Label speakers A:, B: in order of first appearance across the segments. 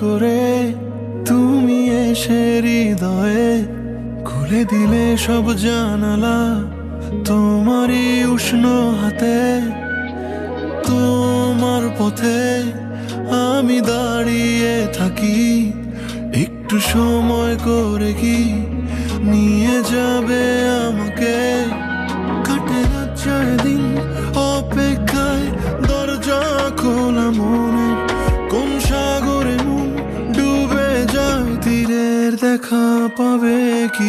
A: করে তুমি এসে হৃদয়ে খুলে দিলে সব জানালা তোমারই উষ্ণ হাতে, তোমার পথে আমি দাঁড়িয়ে থাকি। একটু সময় করে কি নিয়ে যাবে আমাকে? কাটে না যায় দিন অপেক্ষায় দরজা খোলা মনে দেখা পাবে কি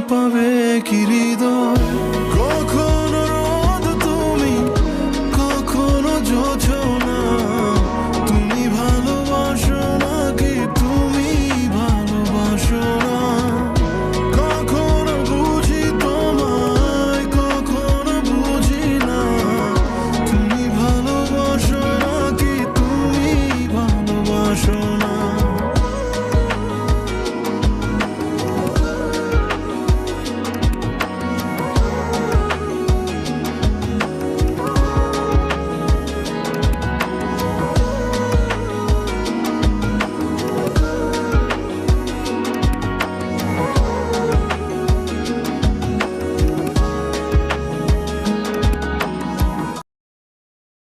A: para ver, querido.